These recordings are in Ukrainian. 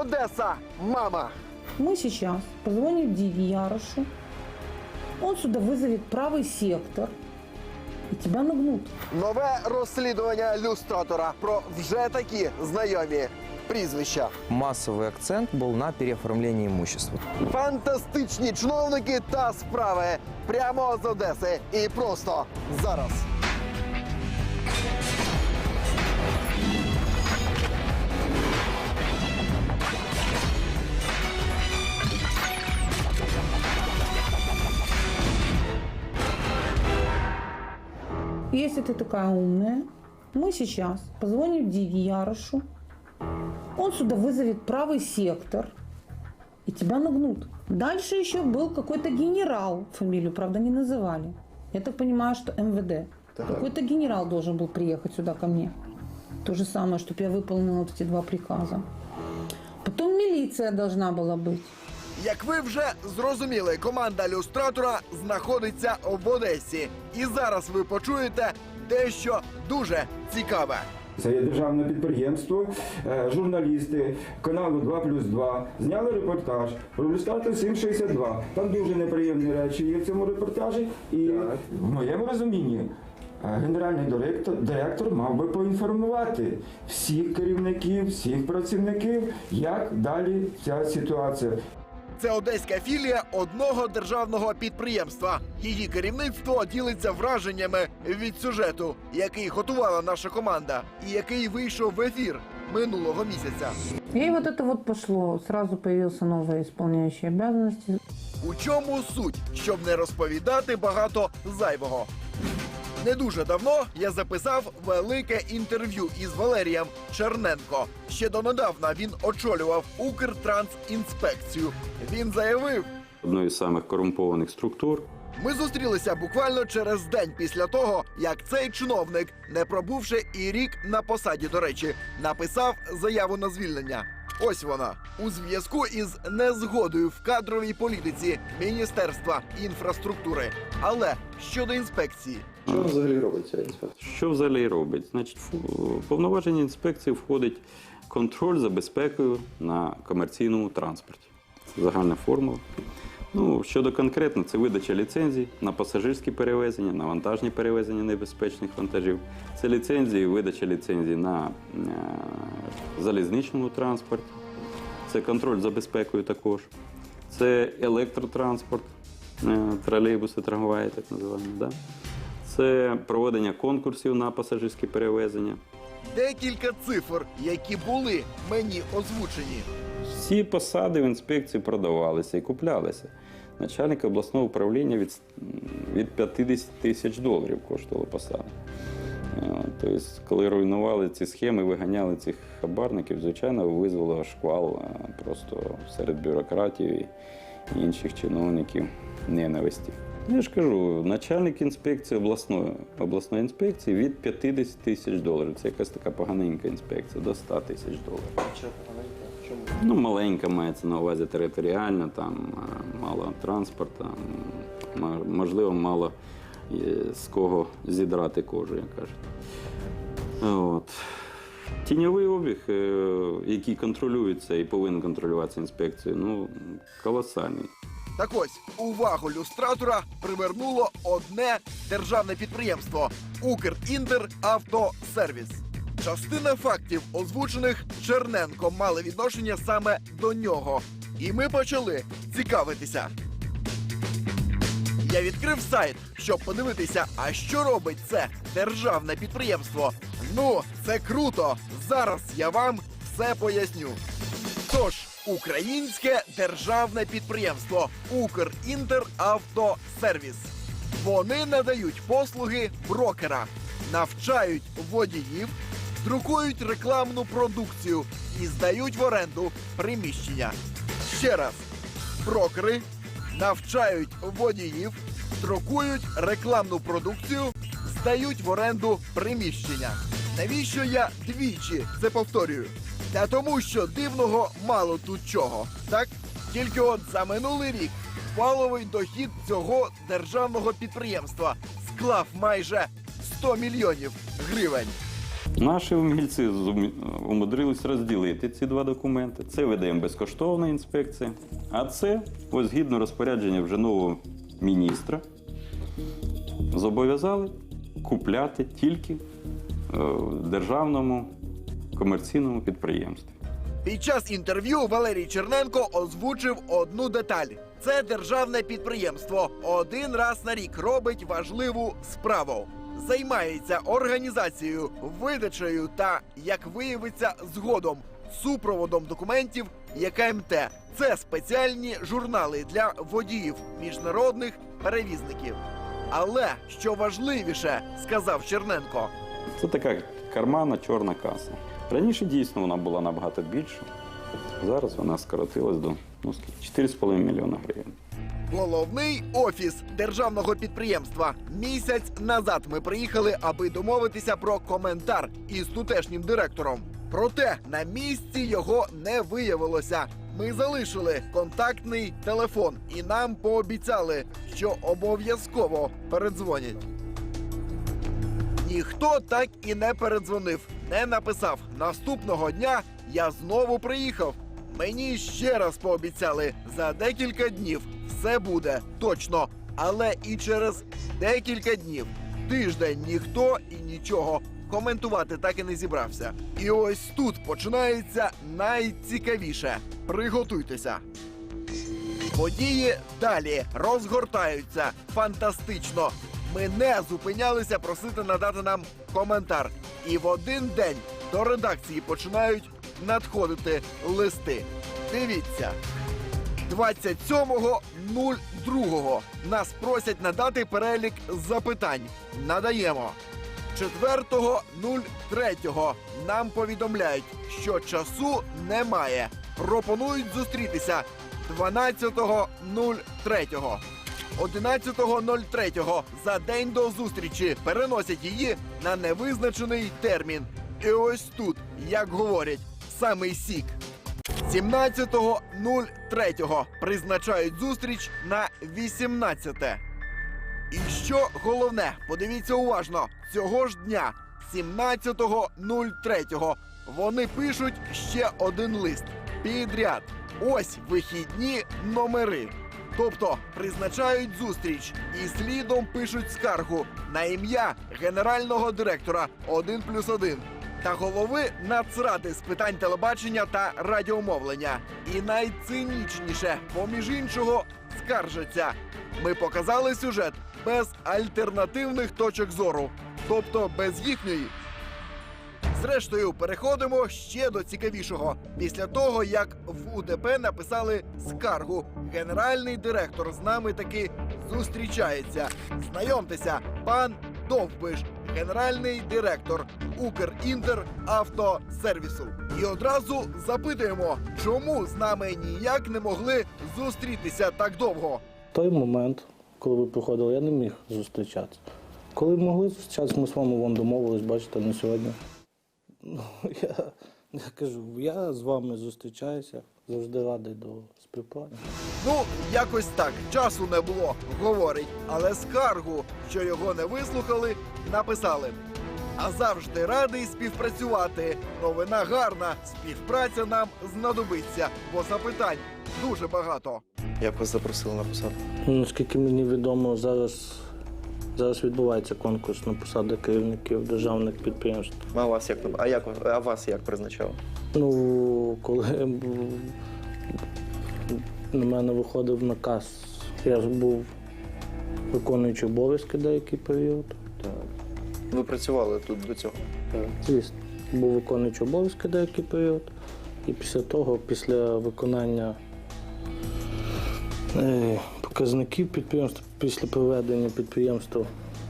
Одеса, мама. Мы сейчас позвоним Диве Ярошу. Он сюда вызовет правый сектор. И тебя нагнут. Нове розслідування люстратора про вже такі знайомі прізвища. Массовый акцент был на переоформлении имущества. Фантастичні чиновники та справи прямо з Одеси. І просто зараз. Если ты такая умная, мы сейчас позвоним Диве Ярошу. Он сюда вызовет правый сектор. И тебя нагнут. Дальше еще был какой-то генерал. Фамилию, правда, не называли. Я так понимаю, что МВД. Какой-то генерал должен был приехать сюда ко мне. То же самое, чтобы я выполнила вот эти два приказа. Потом милиция должна была быть. Як ви вже зрозуміли, команда люстратора знаходиться в Одесі. І зараз ви почуєте дещо дуже цікаве. Це є державне підприємство, Е, журналісти каналу 2 плюс 2 зняли репортаж про люстратор 762. Там дуже неприємні речі є в цьому репортажі. І в моєму розумінні е, генеральний директор, директор мав би поінформувати всіх керівників, всіх працівників, як далі ця ситуація. Це одеська філія одного державного підприємства. Її керівництво ділиться враженнями від сюжету, який готувала наша команда, і який вийшов в ефір минулого місяця. И вот это вот пошло. Сразу появился новый исполняющий обязанности. У чому суть, щоб не розповідати багато зайвого? Не дуже давно я записав велике інтерв'ю із Валерієм Черненко. Ще донедавна він очолював Укртрансінспекцію. Він заявив, одної з самих корумпованих структур. ми зустрілися буквально через день після того, як цей чиновник, не пробувши і рік на посаді, до речі, написав заяву на звільнення. Ось вона у зв'язку із незгодою в кадровій політиці Міністерства інфраструктури. Але щодо інспекції, Що взагалі робить ця інспекція? Що взагалі робить? Значить, в повноваження інспекції входить контроль за безпекою на комерційному транспорті. Це загальна формула. Ну, щодо конкретно, це видача ліцензій на пасажирські перевезення, на вантажні перевезення небезпечних вантажів. Це ліцензії, видача ліцензій на е, залізничному транспорті. Це контроль за безпекою також. Це електротранспорт, е, тролейбуси, трамваї, так називаємо. Да? Це проведення конкурсів на пасажирські перевезення. декілька цифр, які були мені озвучені. Всі посади в інспекції продавалися і куплялися. Начальник обласного управління від, від 50 тисяч доларів коштувала посада. Е, Тобто, коли руйнували ці схеми, виганяли цих хабарників, звичайно, визвало шквал е, просто серед бюрократів і інших чиновників ненависті. Ну, Я ж кажу, начальник інспекції обласної, обласної інспекції від 50 тисяч доларів. Це якась така поганенька інспекція, до 100 тисяч доларів. Чому? Ну, маленька мається на увазі територіально, там е, мало транспорту, можливо, мало е, з кого зідрати кожу, як кажуть. От. Тіньовий обіг, е, який контролюється і повинен контролюватися інспекцією, ну, колосальний. Так ось увагу люстратора привернуло одне державне підприємство Укрінтеравтосервіс. Частина фактів, озвучених Черненко, мали відношення саме до нього. І ми почали цікавитися. Я відкрив сайт, щоб подивитися, а що робить це державне підприємство. Ну, це круто! Зараз я вам все поясню. Тож, українське державне підприємство Укрінтеравтосервіс. Вони надають послуги брокера, навчають водіїв, друкують рекламну продукцію і здають в оренду приміщення. Ще раз, брокери навчають водіїв, друкують рекламну продукцію, здають в оренду приміщення. Навіщо я двічі це повторюю? Та тому, що дивного мало тут чого. Так? Тільки от за минулий рік валовий дохід цього державного підприємства склав майже 100 мільйонів гривень. Наші умільці умудрились розділити ці два документи. Це видаємо безкоштовна інспекція, а це, ось згідно розпорядження вже нового міністра, зобов'язали купляти тільки е, в державному комерційному підприємстві. Під час інтерв'ю Валерій Черненко озвучив одну деталь: це державне підприємство один раз на рік робить важливу справу. Займається організацією, видачею та, як виявиться, згодом супроводом документів ЄКМТ. Це спеціальні журнали для водіїв міжнародних перевізників. Але що важливіше, сказав Черненко, Це така карманна чорна каса. Раніше дійсно вона була набагато більша. Зараз вона скоротилась до ну, скільки, 4,5 мільйона гривень. Головний офіс державного підприємства. Місяць назад ми приїхали, аби домовитися про коментар із тутешнім директором. Проте на місці його не виявилося. Ми залишили контактний телефон і нам пообіцяли, що обов'язково передзвонять. Ніхто так і не передзвонив, не написав. Наступного дня я знову приїхав. Мені ще раз пообіцяли за декілька днів все буде точно. Але і через декілька днів, тиждень ніхто і нічого коментувати так і не зібрався. І ось тут починається найцікавіше. Приготуйтеся. Події далі розгортаються фантастично. Ми не зупинялися просити надати нам коментар. І в один день до редакції починають надходити листи. Дивіться. 27.02 нас просять надати перелік запитань. Надаємо. 4.03 нам повідомляють, що часу немає. Пропонують зустрітися 12.03. 11.03 за день до зустрічі переносять її на невизначений термін. І ось тут, як говорять, самий сік. 17.03 призначають зустріч на 18. І що головне, подивіться уважно, цього ж дня, 17.03, вони пишуть ще один лист підряд. Ось вихідні номери. Тобто призначають зустріч і слідом пишуть скаргу на ім'я генерального директора 1 плюс 1 та голови Нацради з питань телебачення та радіомовлення. І найцинічніше, поміж іншого, скаржаться. Ми показали сюжет без альтернативних точок зору, тобто без їхньої. Зрештою, переходимо ще до цікавішого. Після того, як в УДП написали скаргу, генеральний директор з нами таки зустрічається. Знайомтеся, пан Довбиш, генеральний директор Укрінтер автосервісу. І одразу запитуємо, чому з нами ніяк не могли зустрітися так довго. Той момент, коли ви приходили, я не міг зустрічатися. Коли могли зустрічатися, ми з вами вон домовились, бачите, на сьогодні. Ну, я, я кажу, я з вами зустрічаюся, завжди радий до співпраці. Ну, якось так, часу не було, говорить, але скаргу, що його не вислухали, написали. А завжди радий співпрацювати. Новина гарна, співпраця нам знадобиться, бо запитань дуже багато. Як вас запросили на посаду? Ну, Наскільки мені відомо, зараз, зараз відбувається конкурс на посади керівників державних підприємств. А вас як а як а вас як призначали? Ну, коли на мене виходив наказ, я ж був виконуючий обов'язки деякий період. Ви працювали тут до цього. Звісно, був виконуючий обов'язки деякий період. І після того, після виконання е, показників підприємства, після проведення підприємства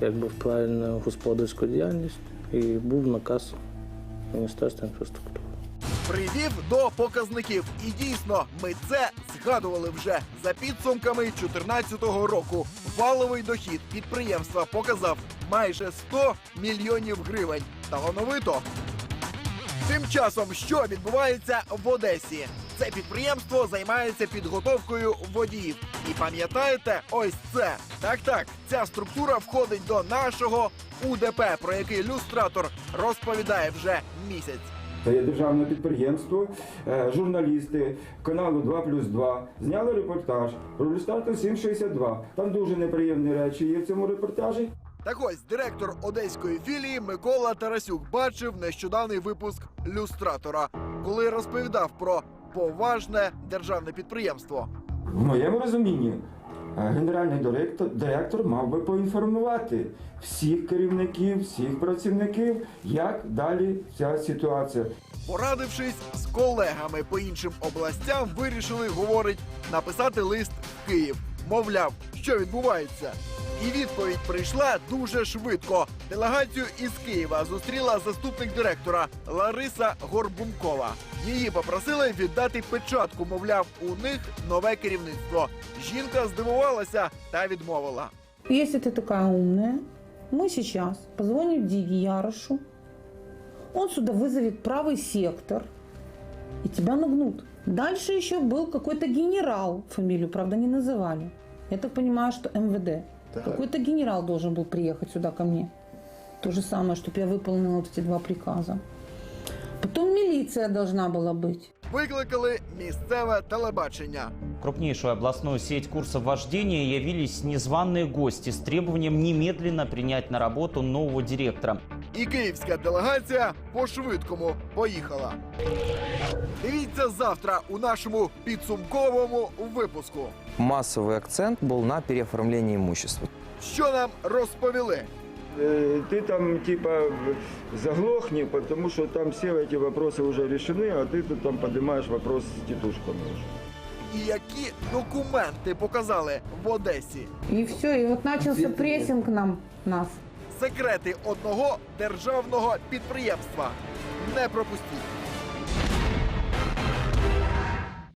якби в правильну господарську діяльність, і був наказ Міністерства інфраструктури. Привів до показників. І дійсно, ми це згадували вже за підсумками 2014 року. Валовий дохід підприємства показав майже 100 мільйонів гривень. Талановито Тим часом, що відбувається в Одесі? Це підприємство займається підготовкою водіїв. І пам'ятаєте, ось це. Так, так, ця структура входить до нашого УДП, про який люстратор розповідає вже місяць. Це є державне підприємство. Е, Журналісти каналу 2 плюс 2 зняли репортаж про люстратор 762. Там дуже неприємні речі є в цьому репортажі. Так ось директор одеської філії Микола Тарасюк бачив нещодавний випуск люстратора, коли розповідав про поважне державне підприємство. В моєму розумінні е, генеральний директор, директор мав би поінформувати всіх керівників, всіх працівників, як далі ця ситуація. Порадившись з колегами по іншим областям, вирішили, говорить, написати лист в Київ. Мовляв, що відбувається. І відповідь прийшла дуже швидко. Делегацію із Києва зустріла заступник директора Лариса Горбункова. Її попросили віддати печатку. Мовляв, у них нове керівництво. Жінка здивувалася та відмовила. Если ты такая умная, мы сейчас позвоним Диге Ярошу, он сюда вызовет правый сектор, и тебя нагнут. Дальше еще был какой-то генерал, фамилию, правда, не называли. Я так понимаю, что МВД. Какой-то генерал должен был приехать сюда ко мне. То же самое, чтобы я выполнила вот эти два приказа. Потом милиция должна была быть. Викликали місцеве телебачення. крупнейшую областную сеть курсов вождения явились незваные гости с требованием немедленно принять на работу нового директора. І київська делегація по-швидкому поїхала. Дивіться завтра у нашому підсумковому випуску. Массовый акцент был на переоформлении имущества. Що нам розповіли? Э, Ты там типа заглохни, потому что там все эти вопросы уже решены, а ты тут там поднимаешь вопрос с тетушками уже. І які документи показали в Одесі? И все, и вот начался прессинг нам, нас. Секрети одного державного підприємства. Не пропустіть.